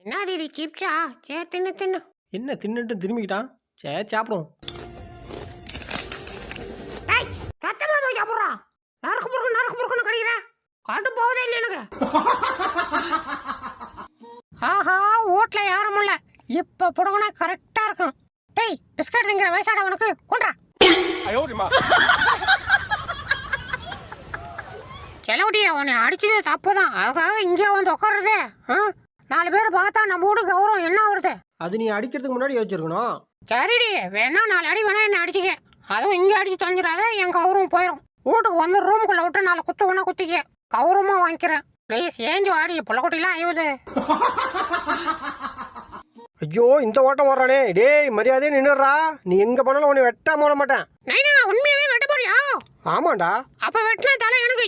என்னது இது சிப்ஸா சே தின்னு தின்னு. என்ன தின்னுட்டு திரும்பிக்கிட்டான்? சே சாப்பிடும் சத்தமா போய் சாப்பிட்றான் நறுக்கு பொறுக்கு நறுக்கு பொறுக்குன்னு கிடைக்கிற. காட்டு போவதே இல்லை எனக்கு. ஆஹா வீட்ல யாரும் இல்ல. இப்ப புடுங்கினா கரெக்டா இருக்கும். டேய் பிஸ்கட் திங்கிற வயசாட உனக்கு கொண்டா கிளவுட்டி உன்னை அடிச்சது தப்பு தான் அதுக்காக இங்கே வந்து உட்காருது ஆ? நாலு பேர் பார்த்தா நம்ம வீடு கௌரவம் என்ன வருது அது நீ அடிக்கிறதுக்கு முன்னாடி யோசிச்சிருக்கணும். சரிடி வேணா நாலு அடி வேணா என்ன அடிச்சுக்க. அதுவும் இங்கே அடிச்சு தொலைஞ்சிடாத என் கௌரவம் போயிடும் வீட்டுக்கு வந்து ரூமுக்குள்ள விட்டு நாலு குத்து வேணா குத்திக்க. கௌரவமா வாங்கிக்கிறேன். ப்ளீஸ் ஏஞ்சி வாடி புள்ளக்குட்டிலாம் ஐயோது ஐயோ இந்த ஓட்டம் ஓடுறானே டேய் மரியாதையே நின்னுடுறா. நீ எங்க போனாலும் உன்னை வெட்டாம ஓட மாட்டேன். நைனா உண்மையாவே வெட்ட போறியா? ஆமாண்டா. அப்ப வெட்டினா தலை எனக்கு